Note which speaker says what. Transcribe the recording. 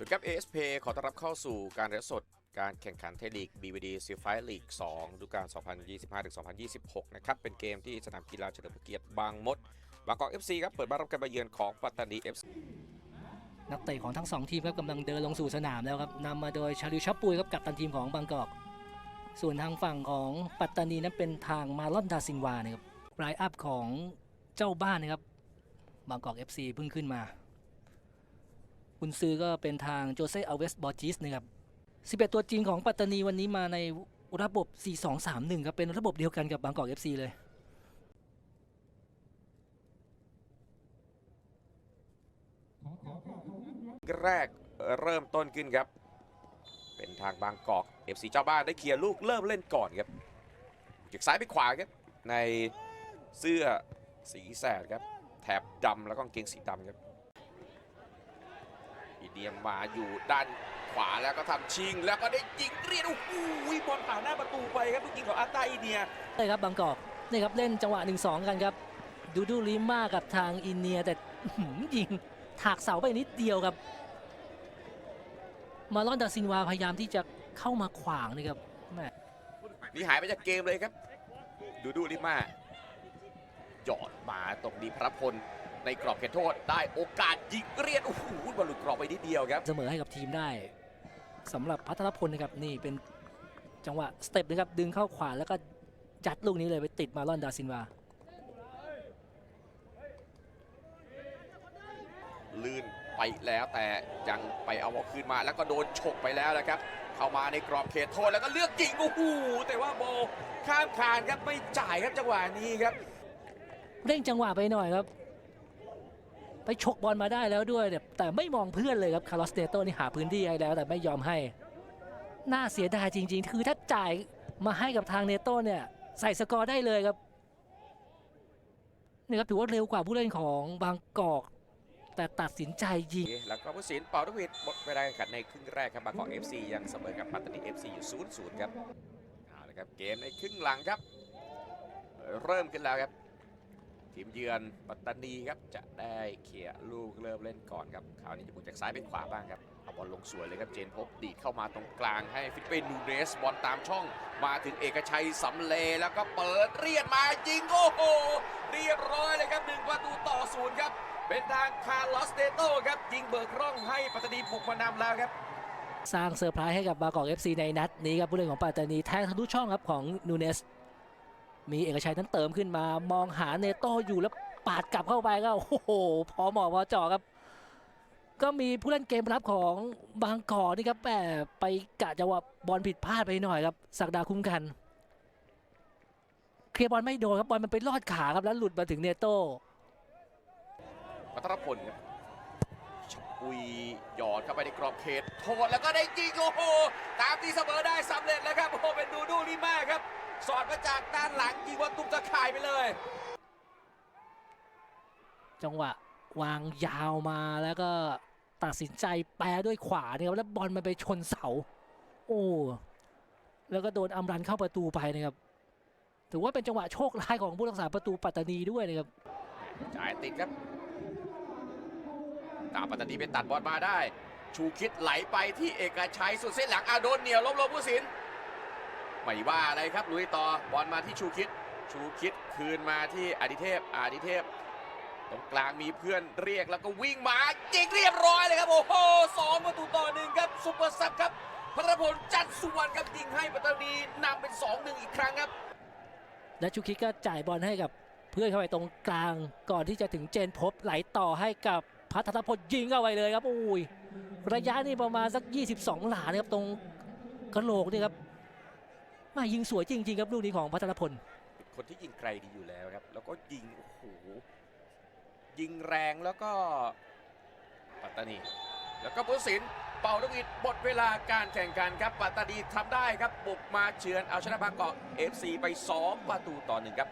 Speaker 1: สวัสดีครับ ASP ขอต้อนรับเข้าสู่การเรียนสดการแข่งขันเทลีก BVD ซีไฟลีก2ดูกาล2025-2026 นะครับ เป็นเกมที่สนามกีฬาเฉลิมพระเกียรติบางมด บางกอก FC ครับ เปิดบ้านรับการมาเยือนของปัตตานี FC
Speaker 2: นักเตะของทั้งสองทีมครับกำลังเดินลงสู่สนามแล้วครับนำมาโดยชาลิวชับปุยครับกับตันทีมของบางกอก ส่วนทางฝั่งของปัตตานีนั้นเป็นทางมาลอนดาซินวานะครับรายอัพของเจ้าบ้านนะครับบางกอก FC เพิ่งขึ้นมา คุณซื้อก็เป็นทางโจเซอเวสบอจิสนะครับ11 ตัวจริงของปัตตานีวันนี้มาในระบบ 4-2-3-1 ครับ เป็นระบบเดียวกันกับบางกอก FC เลย
Speaker 1: แรกเริ่มต้นขึ้นครับ เป็นทางบางกอก FC เจ้าบ้านได้เคลียร์ลูกเริ่มเล่นก่อนครับจากซ้ายไปขวาครับ ในเสื้อสีแสดครับ แถบดำแล้วก็กางเกงสีดำครับ อีเดียมมาอยู่ด้านขวาแล้วก็ทำชิง แล้วก็ได้ยิงเรียนโอ้โหบอลผ่านหน้าประตูไปครับลูกยิงของอาร์ตาอีเดีย
Speaker 2: เลยครับบางกอกนี่ครับเล่นจังหวะ 1-2 กันครับ ดูดูลิมากับทางอินเนียแต่อื้อหือยิงถากเสาไปนิดเดียวครับ มาลอนดาซินวาพยายามที่จะเข้ามาขวางนี่ครับแหม่
Speaker 1: นี่หายไปจากเกมเลยครับ ดูดูลิมาหยอดมาตรงดีพระพล ในกรอบเขตโทษได้โอกาสยิงเรียนโอ้โหบอลหลุดกรอบไปนิดเดียวครับ
Speaker 2: เสมอให้กับทีมได้สำหรับพัทรพลนะครับนี่เป็นจังหวะสเต็ปนะครับดึงเข้าขวาแล้วก็จัดลูกนี้เลยไปติดมาลอนดาซินวา
Speaker 1: ลื่นไปแล้วแต่ยังไปเอาบอลคืนมาแล้วก็โดนฉกไปแล้วนะครับ เข้ามาในกรอบเขตโทษแล้วก็เลือกยิงโอ้โหแต่ว่าบอลข้ามคานครับไม่จ่ายครับจังหวะนี้ครับ
Speaker 2: เร่งจังหวะไปหน่อยครับ ไปฉกบอลมาได้แล้วด้วยแต่ไม่มองเพื่อนเลยครับคาร์ลอสเตโตนี่หาพื้นที่ให้แล้ว แต่ไม่ยอมให้ น่าเสียดายจริง ๆ คือถ้าจ่ายมาให้กับทางเนโต้เนี่ยใส่สกอร์ได้เลยครับนี่ครับถือว่าเร็วกว่าผู้เล่นของบางกอก แต่ตัดสินใจยิง
Speaker 1: แล้วก็ผู้สินเป่าทุกวิดหมดเวลาแข่งขันในครึ่งแรกครับบางกอก FC ยังเสมอกับปัตตานี FC อยู่0-0ครับเอาละครับเกมในครึ่งหลังครับ เริ่มขึ้นแล้วครับ ทีมเยือนปัตตานีครับจะได้เขี่ยลูกเริ่มเล่นก่อนครับคราวนี้จะหมุนจากซ้ายไปขวาบ้างครับเอาบอลลงสวยเลยครับเจนพบดีดเข้ามาตรงกลางให้ฟิลิปปินส์นูเนสบอลตามช่องมาถึงเอกชัยสำเลแล้วก็เปิดเรียดมายิงโอ้โหเรียบร้อยเลยครับหนึ่งประตูต่อศูนย์ครับเป็นทางคาร์ลอสเตโต้ครับยิงเบิกร่องให้ปัตตานีบุกมานำแล้วครับ
Speaker 2: สร้างเซอร์ไพรส์ให้กับบางกอก FC ในนัดนี้ครับผู้เล่นของปัตตานีแทงทะลุช่องครับของนูเนส มีเอกชัยนั้นเติมขึ้นมามองหาเนโต้อยู่แล้วปาดกลับเข้าไปก็โอ้โหพอเหมาะพอเจาะครับ ก็มีผู้เล่นเกมรับของบางกอกนี่ครับแหมไปกะจังหวะบอลผิดพลาดไปหน่อยครับสักดาคุ้มกันเคลียร์บอลไม่โดนครับบอลมันไปลอดขาครับแล้วหลุดมาถึงเนโต้
Speaker 1: วัตรพลครับปุยหยอดเข้าไปในกรอบเขตโทษแล้วก็ได้ยิงโอ้โหตามที่เสมอได้สำเร็จแล้วครับโอ้โหเป็นดูดูลิมาครับ สอดมาจากด้านหลังยิงว่าตุ้มตะข่ายไปเลย
Speaker 2: จังหวะวางยาวมาแล้วก็ตัดสินใจแปรด้วยขวาเนี่ยครับแล้วบอลมันไปชนเสา โอ้แล้วก็โดนอัมรันเข้าประตูไปนะครับถือว่าเป็นจังหวะโชคร้ายของผู้รักษาประตูปัตตานีด้วยนะครับ
Speaker 1: จ่ายติดครับตามปัตตานีเป็นตัดบอลมาได้ ชูคิดไหลไปที่เอกชัยสุดเส้นหลังอาโดนเหนียวล้มลงผู้สิน ไม่ว่าอะไรครับลุยต่อบอลมาที่ชูคิด ชูคิดคืนมาที่อดิเทพอดิเทพ ตรงกลางมีเพื่อนเรียกแล้วก็วิ่งมายิงเรียบร้อยเลยครับโอ้โหสองประตูต่อหนึ่งครับซุปเปอร์ซับครับพระพลจันทร์สุวรรณครับยิงให้ปัตตานีนำเป็นสองหนึ่งอีกครั้งครับ
Speaker 2: และชูคิดก็จ่ายบอลให้กับเพื่อนเข้าไปตรงกลางก่อนที่จะถึงเจนพบไหลต่อให้กับพัทรพลยิงเข้าไปเลยครับโอ้ยระยะนี่ประมาณสัก 22 หลานะครับตรงกระโหลกนี่ครับ มายิงสวยจริง ๆ ครับลูกนี้ของพัทรพล
Speaker 1: คนที่ยิงไกลดีอยู่แล้วครับ แล้วก็ยิงโอ้โหยิงแรงแล้วก็ปัตตานี แล้วก็บุษสินเป่าลูกอิดหมดเวลาการแข่งขันครับปัตตานีทำได้ครับบุกมาเฉือนเอาชนะบางกอก FC ไป 2 ประตูต่อหนึ่งครับ